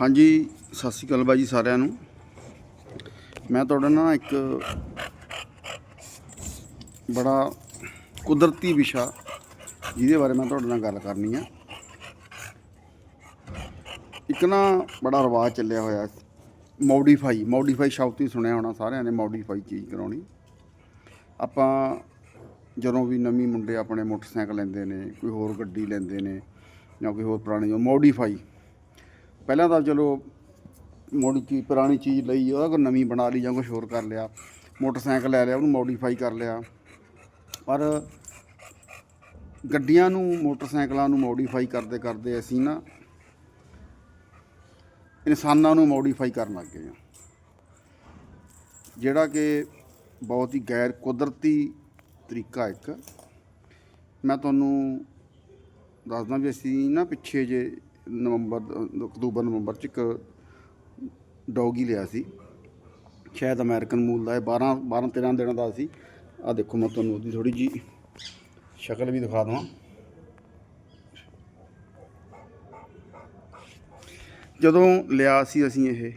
ਹਾਂਜੀ, ਸਤਿ ਸ਼੍ਰੀ ਅਕਾਲ ਬਾਈ ਜੀ ਸਾਰਿਆਂ ਨੂੰ। ਮੈਂ ਤੁਹਾਡੇ ਨਾਲ ਇੱਕ ਬੜਾ ਕੁਦਰਤੀ ਵਿਸ਼ਾ ਜਿਹਦੇ ਬਾਰੇ ਮੈਂ ਤੁਹਾਡੇ ਨਾਲ ਗੱਲ ਕਰਨੀ ਆ। ਇੱਕ ਨਾ ਬੜਾ ਰਿਵਾਜ ਚੱਲਿਆ ਹੋਇਆ ਮੋਡੀਫਾਈ ਮੋਡੀਫਾਈ ਸ਼ਬਦ ਹੀ ਸੁਣਿਆ ਹੋਣਾ ਸਾਰਿਆਂ ਨੇ ਮੋਡੀਫਾਈ ਚੀਜ਼ ਕਰਾਉਣੀ। ਆਪਾਂ ਜਦੋਂ ਵੀ ਨਵੀਂ ਮੁੰਡੇ ਆਪਣੇ ਮੋਟਰਸਾਈਕਲ ਲੈਂਦੇ ਨੇ, ਕੋਈ ਹੋਰ ਗੱਡੀ ਲੈਂਦੇ ਨੇ ਜਾਂ ਕੋਈ ਹੋਰ ਪੁਰਾਣੀ ਮੋਡੀਫਾਈ ਪਹਿਲਾਂ ਤਾਂ ਚਲੋ ਮੋਡੀ ਚੀਜ਼ ਪੁਰਾਣੀ ਚੀਜ਼ ਲਈ, ਉਹਦਾ ਕੋਈ ਨਵੀਂ ਬਣਾ ਲਈ ਜਾਂ ਕੁਝ ਹੋਰ ਕਰ ਲਿਆ, ਮੋਟਰਸਾਈਕਲ ਲੈ ਲਿਆ, ਉਹਨੂੰ ਮੋਡੀਫਾਈ ਕਰ ਲਿਆ। ਪਰ ਗੱਡੀਆਂ ਨੂੰ, ਮੋਟਰਸਾਈਕਲਾਂ ਨੂੰ ਮੋਡੀਫਾਈ ਕਰਦੇ ਕਰਦੇ ਅਸੀਂ ਨਾ ਇਨਸਾਨਾਂ ਨੂੰ ਮੋਡੀਫਾਈ ਕਰਨ ਲੱਗ ਗਏ ਹਾਂ। ਜਿਹੜਾ ਕਿ ਬਹੁਤ ਹੀ ਗੈਰ ਕੁਦਰਤੀ ਤਰੀਕਾ ਇੱਕ। ਮੈਂ ਤੁਹਾਨੂੰ ਦੱਸਦਾ ਵੀ ਅਸੀਂ ਨਾ ਪਿੱਛੇ ਜੇ ਨਵੰਬਰ, ਅਕਤੂਬਰ, ਨਵੰਬਰ ਚ ਇੱਕ ਡੌਗੀ ਲਿਆ ਸੀ। ਸ਼ਾਇਦ ਅਮਰੀਕਨ ਮੂਲ ਦਾ ਇਹ 12 12 13 ਦਿਨਾਂ ਦਾ ਸੀ। ਆ ਦੇਖੋ ਮੈਂ ਤੁਹਾਨੂੰ ਉਹਦੀ ਥੋੜੀ ਜੀ ਸ਼ਕਲ ਵੀ ਦਿਖਾ ਦਵਾਂ। ਜਦੋਂ ਲਿਆ ਸੀ ਅਸੀਂ ਇਹ,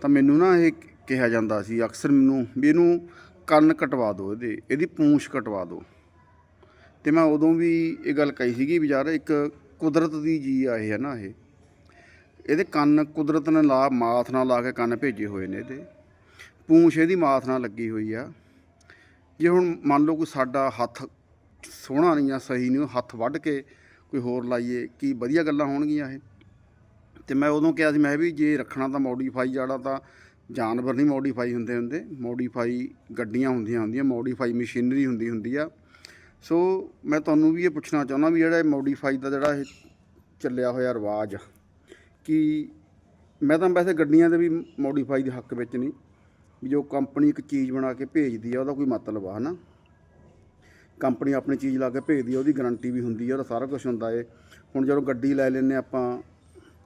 ਤਾਂ ਮੈਨੂੰ ਨਾ ਇਹ ਕਿਹਾ ਜਾਂਦਾ ਸੀ, ਅਕਸਰ ਮੈਨੂੰ ਵੀ ਇਹਨੂੰ ਕੰਨ ਕਟਵਾ ਦਿਓ ਇਹਦੇ, ਇਹਦੀ ਪੂੰਛ ਕਟਵਾ ਦਿਓ। ਤੇ ਮੈਂ ਉਦੋਂ ਵੀ ਇਹ ਗੱਲ ਕਹੀ ਸੀਗੀ ਵੀ ਯਾਰ ਇੱਕ ਕੁਦਰਤ ਦੀ ਜੀ ਆ ਇਹ, ਹੈ ਨਾ ਇਹ। ਇਹਦੇ ਕੰਨ ਕੁਦਰਤ ਨੇ ਲਾ, ਮਾਥ ਨਾਲ ਲਾ ਕੇ ਕੰਨ ਭੇਜੇ ਹੋਏ ਨੇ ਇਹਦੇ। ਪੂੰਛ ਇਹਦੀ ਮਾਥ ਨਾਲ ਲੱਗੀ ਹੋਈ ਆ। ਜੇ ਹੁਣ ਮੰਨ ਲਓ ਕੋਈ ਸਾਡਾ ਹੱਥ ਸੋਹਣਾ ਨਹੀਂ ਆ, ਸਹੀ ਨਹੀਂ ਹੱਥ ਵੱਢ ਕੇ ਕੋਈ ਹੋਰ ਲਾਈਏ, ਕੀ ਵਧੀਆ ਗੱਲਾਂ ਹੋਣਗੀਆਂ ਇਹ? ਤੇ ਮੈਂ ਉਦੋਂ ਕਿਹਾ ਸੀ, ਮੈਂ ਵੀ ਜੇ ਰੱਖਣਾ ਤਾਂ ਮੋਡੀਫਾਈ ਜਿਹੜਾ ਤਾਂ ਜਾਨਵਰ ਨਹੀਂ ਮੋਡੀਫਾਈ ਹੁੰਦੇ ਹੁੰਦੇ। ਮੋਡੀਫਾਈ ਗੱਡੀਆਂ ਹੁੰਦੀਆਂ ਹੁੰਦੀਆਂ ਮੋਡੀਫਾਈ ਮਸ਼ੀਨਰੀ ਹੁੰਦੀ ਹੁੰਦੀ ਆ। ਸੋ ਮੈਂ ਤੁਹਾਨੂੰ ਵੀ ਇਹ ਪੁੱਛਣਾ ਚਾਹੁੰਦਾ ਵੀ ਜਿਹੜਾ ਇਹ ਮੋਡੀਫਾਈ ਦਾ ਜਿਹੜਾ ਇਹ ਚੱਲਿਆ ਹੋਇਆ ਰਿਵਾਜ, ਕਿ ਮੈਂ ਤਾਂ ਵੈਸੇ ਗੱਡੀਆਂ ਦੇ ਵੀ ਮੋਡੀਫਾਈ ਦੇ ਹੱਕ ਵਿੱਚ ਨਹੀਂ, ਵੀ ਜੋ ਕੰਪਨੀ ਇੱਕ ਚੀਜ਼ ਬਣਾ ਕੇ ਭੇਜਦੀ ਆ, ਉਹਦਾ ਕੋਈ ਮਤਲਬ ਆ, ਹਨਾ? ਕੰਪਨੀ ਆਪਣੀ ਚੀਜ਼ ਲਾ ਕੇ ਭੇਜਦੀ ਆ, ਉਹਦੀ ਗਾਰੰਟੀ ਵੀ ਹੁੰਦੀ ਆ, ਉਹਦਾ ਸਾਰਾ ਕੁਝ ਹੁੰਦਾ ਏ। ਹੁਣ ਜਦੋਂ ਗੱਡੀ ਲੈ ਲੈਂਦੇ ਆਪਾਂ,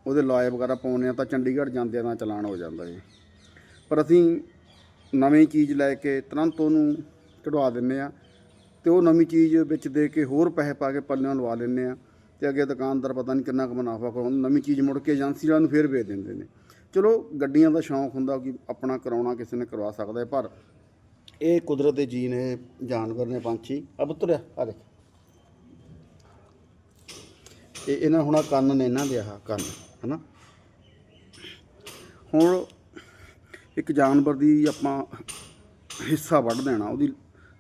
ਉਹਦੇ ਲਾਏ ਵਗੈਰਾ ਪਾਉਂਦੇ ਆ, ਤਾਂ ਚੰਡੀਗੜ੍ਹ ਜਾਂਦੇ ਆ ਤਾਂ ਚਲਾਨ ਹੋ ਜਾਂਦਾ ਏ। ਪਰ ਅਸੀਂ ਨਵੀਂ ਚੀਜ਼ ਲੈ ਕੇ ਤੁਰੰਤ ਉਹਨੂੰ ਕਢਵਾ ਦਿੰਨੇ ਆ ਤੇ ਉਹ ਨਵੀਂ ਚੀਜ਼ ਵਿੱਚ ਦੇ ਕੇ ਹੋਰ ਪੈਸੇ ਪਾ ਕੇ ਪੱਲਿਆਂ ਲਵਾ ਲੈਂਦੇ ਆ ਤੇ ਅੱਗੇ ਦੁਕਾਨਦਾਰ ਪਤਾ ਨਹੀਂ ਕਿੰਨਾ ਕੁ ਮੁਨਾਫਾ ਕਰਾਉਂਦਾ ਨਵੀਂ ਚੀਜ਼ ਮੁੜ ਕੇ ਏਜੰਸੀ ਵਾਲਿਆਂ ਨੂੰ ਫੇਰ ਵੇਚ ਦਿੰਦੇ ਨੇ। ਚਲੋ ਗੱਡੀਆਂ ਦਾ ਸ਼ੌਂਕ ਹੁੰਦਾ ਕਿ ਆਪਣਾ ਕਰਾਉਣਾ ਕਿਸੇ ਨੇ ਕਰਵਾ ਸਕਦਾ ਹੈ, ਪਰ ਇਹ ਕੁਦਰਤ ਦੇ ਜੀਨ ਨੇ, ਜਾਨਵਰ ਨੇ, ਪੰਛੀ। ਆ ਪੁੱਤਰ, ਆ ਦੇਖ। ਇਹ ਇਹਨਾਂ ਹੁਣ ਆਹ ਕੰਨ ਨੇ, ਇਹਨਾਂ ਦੇ ਆਹ ਕੰਨ, ਹਨਾ? ਹੁਣ ਇੱਕ ਜਾਨਵਰ ਦੀ ਆਪਾਂ ਹਿੱਸਾ ਵੱਢ ਦੇਣਾ, ਉਹਦੀ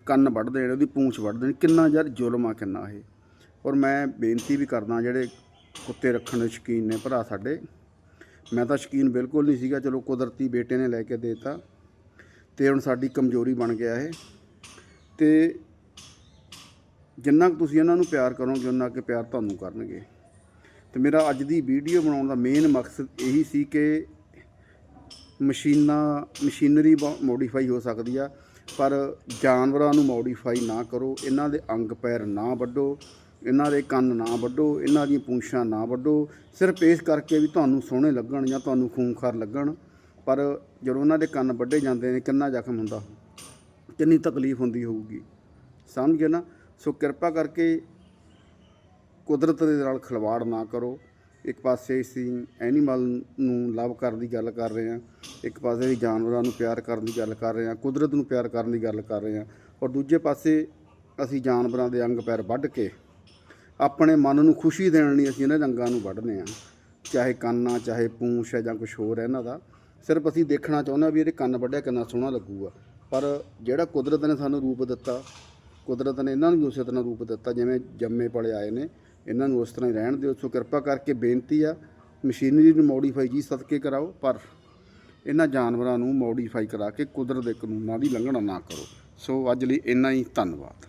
ਕੰਨ ਵੱਢ ਦੇਣੇ ਉਹਦੀ ਪੂੰਛ ਵੱਢ ਦੇਣੀ ਕਿੰਨਾ ਯਾਰ ਜ਼ੁਲਮ ਆ, ਕਿੰਨਾ ਇਹ। ਔਰ ਮੈਂ ਬੇਨਤੀ ਵੀ ਕਰਦਾ ਜਿਹੜੇ ਕੁੱਤੇ ਰੱਖਣ ਦੇ ਸ਼ੌਕੀਨ ਨੇ ਭਰਾ ਸਾਡੇ, ਮੈਂ ਤਾਂ ਸ਼ੌਕੀਨ ਬਿਲਕੁਲ ਨਹੀਂ ਸੀਗਾ। ਚਲੋ ਕੁਦਰਤੀ ਬੇਟੇ ਨੇ ਲੈ ਕੇ ਦੇਤਾ ਤੇ ਹੁਣ ਸਾਡੀ ਕਮਜ਼ੋਰੀ ਬਣ ਗਿਆ ਇਹ। ਤੇ ਜਿੰਨਾ ਕੁ ਤੁਸੀਂ ਇਹਨਾਂ ਨੂੰ ਪਿਆਰ ਕਰੋਗੇ ਉਹਨਾਂ ਕਿ ਪਿਆਰ ਤੁਹਾਨੂੰ ਕਰਨਗੇ। ਤੇ ਮੇਰਾ ਅੱਜ ਦੀ ਵੀਡੀਓ ਬਣਾਉਣ ਦਾ ਮੇਨ ਮਕਸਦ ਇਹੀ ਸੀ ਕਿ ਮਸ਼ੀਨਾਂ, ਮਸ਼ੀਨਰੀ ਮੋਡੀਫਾਈ ਹੋ ਸਕਦੀ ਆ। ਪਰ ਜਾਨਵਰਾਂ ਨੂੰ ਮੋਡੀਫਾਈ ਨਾ ਕਰੋ, ਇਹਨਾਂ ਦੇ ਅੰਗ ਪੈਰ ਨਾ ਵੱਢੋ, ਇਹਨਾਂ ਦੇ ਕੰਨ ਨਾ ਵੱਢੋ, ਇਹਨਾਂ ਦੀਆਂ ਪੂੰਛਾਂ ਨਾ ਵੱਢੋ। ਸਿਰਫ ਇਸ ਕਰਕੇ ਵੀ ਤੁਹਾਨੂੰ ਸੋਹਣੇ ਲੱਗਣ ਜਾਂ ਤੁਹਾਨੂੰ ਖੂੰਖਾਰ ਲੱਗਣ, ਪਰ ਜਦੋਂ ਉਹਨਾਂ ਦੇ ਕੰਨ ਵੱਢੇ ਜਾਂਦੇ ਨੇ, ਕਿੰਨਾ ਜ਼ਖਮ ਹੁੰਦਾ? ਕਿੰਨੀ ਤਕਲੀਫ ਹੁੰਦੀ ਹੋਊਗੀ? ਸਮਝ ਗਏ ਨਾ? ਸੋ ਕਿਰਪਾ ਕਰਕੇ ਕੁਦਰਤ ਦੇ ਨਾਲ ਖਿਲਵਾੜ ਨਾ ਕਰੋ। ਇੱਕ ਪਾਸੇ ਅਸੀਂ ਐਨੀਮਲ ਨੂੰ ਲਵ ਕਰਨ ਦੀ ਗੱਲ ਕਰ ਰਹੇ ਹਾਂ, ਇੱਕ ਪਾਸੇ ਅਸੀਂ ਜਾਨਵਰਾਂ ਨੂੰ ਪਿਆਰ ਕਰਨ ਦੀ ਗੱਲ ਕਰ ਰਹੇ ਹਾਂ, ਕੁਦਰਤ ਨੂੰ ਪਿਆਰ ਕਰਨ ਦੀ ਗੱਲ ਕਰ ਰਹੇ ਹਾਂ ਔਰ ਦੂਜੇ ਪਾਸੇ ਅਸੀਂ ਜਾਨਵਰਾਂ ਦੇ ਅੰਗ ਪੈਰ ਵੱਢ ਕੇ ਆਪਣੇ ਮਨ ਨੂੰ ਖੁਸ਼ੀ ਦੇਣ ਲਈ ਅਸੀਂ ਇਹਨਾਂ ਰੰਗਾਂ ਨੂੰ ਵੱਢਦੇ ਹਾਂ। ਚਾਹੇ ਕੰਨ ਆ ਚਾਹੇ ਪੂੰਛ ਹੈ ਜਾਂ ਕੁਝ ਹੋਰ ਹੈ ਇਹਨਾਂ ਦਾ, ਸਿਰਫ ਅਸੀਂ ਦੇਖਣਾ ਚਾਹੁੰਦੇ ਹਾਂ ਵੀ ਇਹਦੇ ਕੰਨ ਵੱਢਿਆ ਕਿੰਨਾ ਸੋਹਣਾ ਲੱਗੂਗਾ। ਪਰ ਜਿਹੜਾ ਕੁਦਰਤ ਨੇ ਸਾਨੂੰ ਰੂਪ ਦਿੱਤਾ, ਕੁਦਰਤ ਨੇ ਇਹਨਾਂ ਨੂੰ ਵੀ ਉਸੇ ਤਰ੍ਹਾਂ ਰੂਪ ਦਿੱਤਾ, ਜਿਵੇਂ ਜੰਮੇ ਪਲੇ ਆਏ ਨੇ ਇਹਨਾਂ ਨੂੰ ਉਸ ਤਰ੍ਹਾਂ ਹੀ ਰਹਿਣ ਦਿਓ। ਸੋ ਕਿਰਪਾ ਕਰਕੇ ਬੇਨਤੀ ਆ, ਮਸ਼ੀਨਰੀ ਨੂੰ ਮੋਡੀਫਾਈ ਜੀ ਸਦਕੇ ਕਰਾਓ, ਪਰ ਇਹਨਾਂ ਜਾਨਵਰਾਂ ਨੂੰ ਮੋਡੀਫਾਈ ਕਰਾ ਕੇ ਕੁਦਰਤ ਦੇ ਕਾਨੂੰਨਾਂ ਦੀ ਉਲੰਘਣਾ ਨਾ ਕਰੋ। ਸੋ ਅੱਜ ਲਈ ਇੰਨਾ ਹੀ, ਧੰਨਵਾਦ।